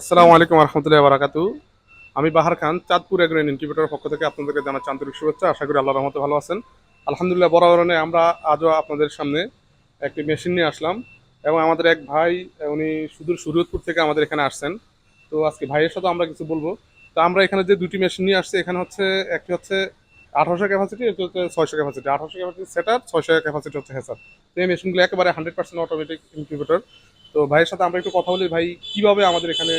আসসালামু আলাইকুম রহমতুল্লাহ বারাকাতু আমি বাহার খান, চাঁদপুর এগ্রেন ইনকিউবেটরের পক্ষ থেকে আপনাদেরকে জানাচ্ছি আন্তরিক শুভেচ্ছা। আশা করি আল্লাহ রহমতে ভালো আছেন। আলহামদুলিল্লাহ, বরাবরণে আমরা আজও আপনাদের সামনে একটি মেশিন নিয়ে আসলাম এবং আমাদের এক ভাই, উনি সুদূর সুরিয়তপুর থেকে আমাদের এখানে আসছেন। তো আজকে ভাইয়ের সাথে আমরা কিছু বলব। তো আমরা এখানে যে দুটি মেশিন নিয়ে আসছি, এখানে হচ্ছে একটি হচ্ছে আঠারোশো ক্যাপাসিটি একটি হচ্ছে ছয়শো ক্যাপাসিটি আঠারোশো ক্যাপাসিটি সেটার ছয়শো ক্যাপাসিটি হচ্ছে হেসার তো এই মেশিনগুলো একেবারে হান্ড্রেড পার্সেন্ট অটোমেটিক ইনকিউবেটর তো ভাইয়ের সাথে আমরা একটু কথা বলি ভাই কীভাবে আমাদের এখানে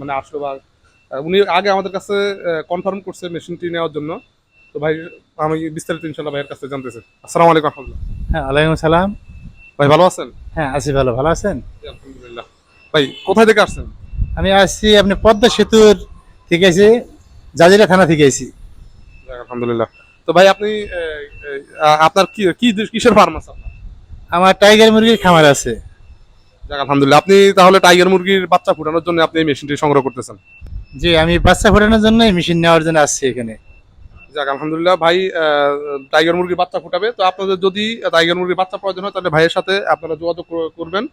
মানে আসলো বা উনি আগে আমাদের কাছে কনফার্ম করছে মেশিনটি নেওয়ার জন্য। তো ভাই আমি বিস্তারিত ইনশাল্লাহ ভাইয়ের কাছে জানতে জানতেছি। আসসালামু আলাইকুম রহমতুল্লাহ হ্যাঁ ওয়ালাইকুম সালাম। ভাই ভালো আছেন? হ্যাঁ আছি ভালো। ভালো আছেন? আলহামদুলিল্লাহ। ভাই কোথায় থেকে আসছেন? আমি আসছি আপনি পদ্মা সেতুর থেকে আছি জাজিরা থানা থেকে আছি আলহামদুলিল্লাহ। তো ভাই আপনি আপনার কি কি কিসের ফার্ম আছে আপনার? আমার টাইগার মুরগির খামার আছে। যাক আলহামদুলিল্লাহ। আপনি তাহলে টাইগার মুরগির বাচ্চা ফুটানোর জন্য আপনি এই মেশিনটি সংগ্রহ করতেছেন? জি আমি বাচ্চা ফোটানোর জন্য মেশিন নেওয়ার জন্য আসছি এখানে। যাক আলহামদুলিল্লাহ ভাই টাইগার মুরগির বাচ্চা ফুটাবে। তো আপনাদের যদি টাইগার মুরগির বাচ্চা প্রয়োজন হয় তাহলে ভাইয়ের সাথে আপনারা যোগাযোগ করবেন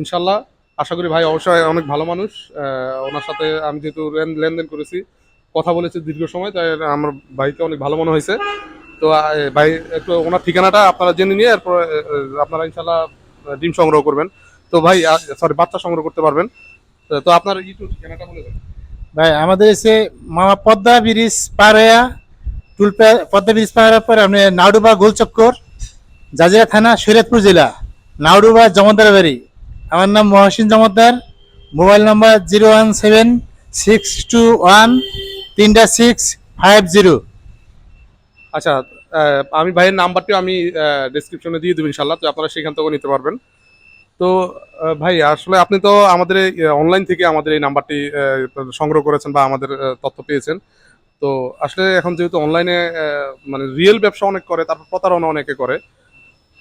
ইনশাল্লাহ। আশা করি ভাই অবশ্যই অনেক ভালো মানুষ। ওনার সাথে আমি যেহেতু লেনদেন করেছি কথা বলেছি দীর্ঘ সময় তাই আমার ভাইকে অনেক ভালো মনে হয়েছে। তো ভাই একটু ওনার ঠিকানাটা আপনারা জেনে নিয়ে এরপর আপনারা ইনশাল্লাহ ডিম সংগ্রহ করবেন। তো ভাই সরি বাচ্চা সংগ্রহ করতে পারবেন। তো- আপনার ইউটিউব ঠিকানাটা বলে দেন। ভাই আমাদের এসে মামা পদ্মা ব্রিজ পার হইয়া টুল পে- পদ্মা ব্রিজ পার হওয়ার পর আপনি নাউডুবা গোলচক্কর জাজিরা থানা শরীয়তপুর জেলা নাউডুবা জমাদার বাড়ি। আমার নাম Mohsin Jamadar mobile number zero one seven six two one তিনটা সিক্স ফাইভ জিরো। আচ্ছা আমি ভাইয়ের নাম্বারটি আমি ডেসক্রিপশনে দিয়ে দেবো ইনশাল্লাহ তো আপনারা সেখান থেকেও নিতে পারবেন। তো ভাই, আসলে আপনি তো আমাদের অনলাইন থেকে আমাদের এই নাম্বারটি সংগ্রহ করেছেন বা আমাদের তথ্য পেয়েছেন। তো আসলে এখন যেহেতু অনলাইনে মানে রিয়েল ব্যবসা অনেক করে, তারপর প্রতারণা অনেকে করে।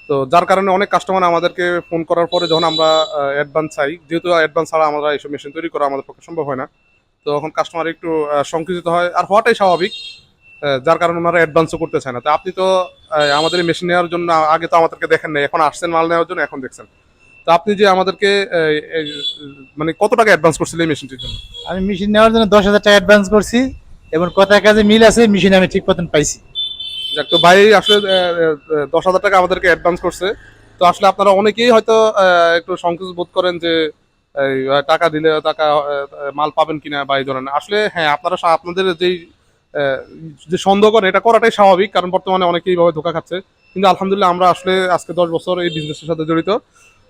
তো যার কারণে অনেক কাস্টমার আমাদেরকে ফোন করার পরে যখন আমরা অ্যাডভান্স চাই, যেহেতু অ্যাডভান্স ছাড়া আমরা এইসব মেশিন তৈরি করা আমাদের পক্ষে সম্ভব হয় না, তো তখন কাস্টমার একটু সংকুচিত হয়, আর হওয়াটাই স্বাভাবিক যার কারণে ওনারা অ্যাডভান্সও করতে চায় না। তো আপনি তো আমাদের মেশিন নেওয়ার জন্য আগে তো আমাদেরকে দেখেন নাই, এখন আসছেন মাল নেওয়ার জন্য, এখন দেখছেন। তো আপনি যে আমাদেরকে মানে কত টাকা অ্যাডভান্স করছিলেন এই মেশিনটির জন্য? আমি মেশিন নেওয়ার জন্য দশ হাজার টাকা অ্যাডভান্স করছি এবং কথা কাজে মিল আছে মেশিন আমি ঠিক মতন পাইছি। যাক তো ভাই আসলে দশ হাজার টাকা আমাদেরকে অ্যাডভান্স করছে। তো আসলে আপনারা অনেকেই হয়তো একটু সংকোচ বোধ করেন যে টাকা দিলে টাকা মাল পাবেন কিনা বা এই ধরনের। আসলে হ্যাঁ আপনারা আপনাদের যেই যে সন্দেহ করেন এটা করাটাই স্বাভাবিক কারণ বর্তমানে অনেকেই এইভাবে ধোকা খাচ্ছে। কিন্তু আলহামদুলিল্লাহ আমরা আসলে আজকে দশ বছর এই বিজনেসের সাথে জড়িত।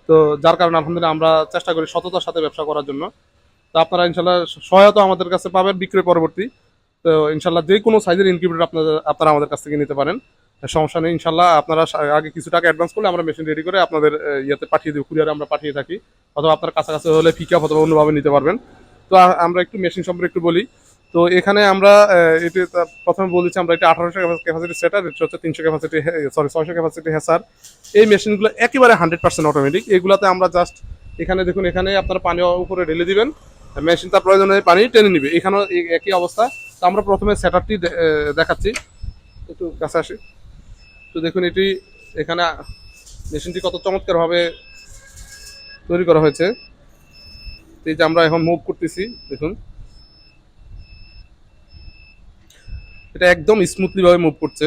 তো যার কারণে আলহামদুলিল্লাহ আমরা চেষ্টা করি সততার সাথে ব্যবসা করার জন্য। তো আপনারা ইনশাল্লাহ সহায়তা আমাদের কাছে পাবেন বিক্রয় পরবর্তী। তো ইনশাল্লাহ যে কোনো সাইজের ইনকিউবেটর আপনাদের আপনারা আমাদের কাছ থেকে নিতে পারেন। সমস্যা নেই, ইনশাল্লাহ আপনারা আগে কিছু টাকা অ্যাডভান্স করলে আমরা মেশিন রেডি করে আপনাদের ইয়েতে পাঠিয়ে দিই কুরিয়ারে আমরা পাঠিয়ে থাকি। অথবা আপনার কাছাকাছি হলে পিক আপ অথবা অন্যভাবে নিতে পারবেন। তো আমরা একটু মেশিন সম্পর্কে একটু বলি। তো এখানে আমরা এটি প্রথমে বলেছি আমরা এটা আঠারোশো ক্যাপাসিটি সেটার, এটা হচ্ছে তিনশো ক্যাপাসিটি সরি ছয়শো ক্যাপাসিটি হ্যাসার। এই মেশিনগুলো একেবারে হান্ড্রেড পার্সেন্ট অটোমেটিক এগুলাতে আমরা জাস্ট এখানে দেখুন, এখানে আপনার পানি উপরে ঢেলে দিবেন। মেশিন তার প্রয়োজনে পানি টেনে নিবে। এখানেও একই অবস্থা। তো আমরা প্রথমে সেটারটি দেখাচ্ছি। একটু কাছে আসি। তো দেখুন, এটি এখানে মেশিনটি কত চমৎকারভাবে তৈরি করা হয়েছে। এই যে আমরা এখন মুভ করতেছি, দেখুন। এটা একদম স্মুথলি ভাবে মুভ করছে।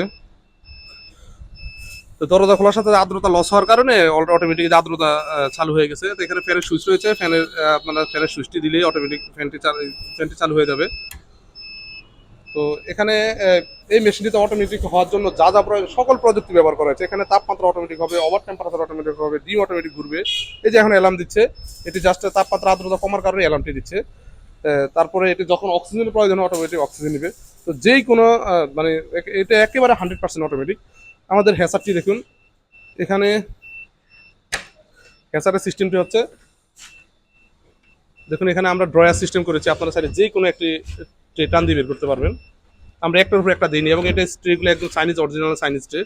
তো দরজা খোলার সাথে আর্দ্রতা লস হওয়ার কারণে অটোমেটিক আর্দ্রতা চালু হয়ে গেছে। তো এখানে ফ্যানের সুইচ রয়েছে। ফ্যানের আপনারা ফ্যানের সুইচটি দিলেই অটোমেটিক ফ্যানটি ফ্যানটি চালু হয়ে যাবে। তো এখানে এই মেশিনটিতে অটোমেটিক হওয়ার জন্য যা যা প্রয়োজন, সকল প্রযুক্তি ব্যবহার করা হয়েছে। এখানে তাপমাত্রা অটোমেটিক হবে ওভার টেম্পারেচার অটোমেটিক হবে ডিম অটোমেটিক ঘুরবে। এই যে এখন অ্যালার্ম দিচ্ছে, এটি জাস্ট তাপমাত্রা আর্দ্রতা কমার কারণে অ্যালার্মটি দিচ্ছে। তারপরে এটি যখন অক্সিজেনের প্রয়োজন অটোমেটিক অক্সিজেন নেবে। তো যেই কোনো মানে এটা একেবারে হান্ড্রেড পার্সেন্ট অটোমেটিক আমাদের হ্যাসারটি দেখুন। এখানে হ্যাসারের সিস্টেমটি হচ্ছে, দেখুন এখানে আমরা ড্রয়ার সিস্টেম করেছি। আপনারা চাইলে যে কোনো একটি ট্রে টান দিয়ে বের করতে পারবেন। আমরা একটার উপর একটা দিইনি এবং এটা ট্রেগুলো একদম চাইনিজ অরিজিনাল চাইনিজ ট্রে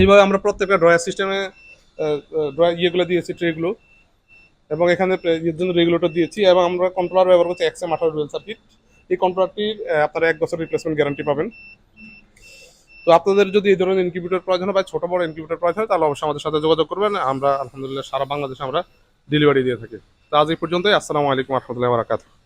এইভাবে আমরা প্রত্যেকটা ড্রয়ার সিস্টেমে ড্রয়ার ইয়েগুলো দিয়েছি, ট্রেগুলো। এবং এখানে এর জন্য রেগুলেটর দিয়েছি এবং আমরা কন্ট্রোলার ব্যবহার করছি এক্সএম আঠারো ডুয়েল সার্কিট এই কন্ট্রোলারটির আপনারা এক বছর রিপ্লেসমেন্ট গ্যারান্টি পাবেন। তো আপনাদের যদি এই ধরনের ইনকিউবেটর প্রয়োজন হয় বা ছোটো বড় ইনকিউবেটর প্রয়োজন হয়, তাহলে অবশ্যই আমাদের সাথে যোগাযোগ করবেন। আমরা আলহামদুলিল্লাহ সারা বাংলাদেশে আমরা ডেলিভারি দিয়ে থাকি। তো আজ এই পর্যন্তই। আসসালামু আলাইকুম রহমতুল্লাহ বারাকাতুহ।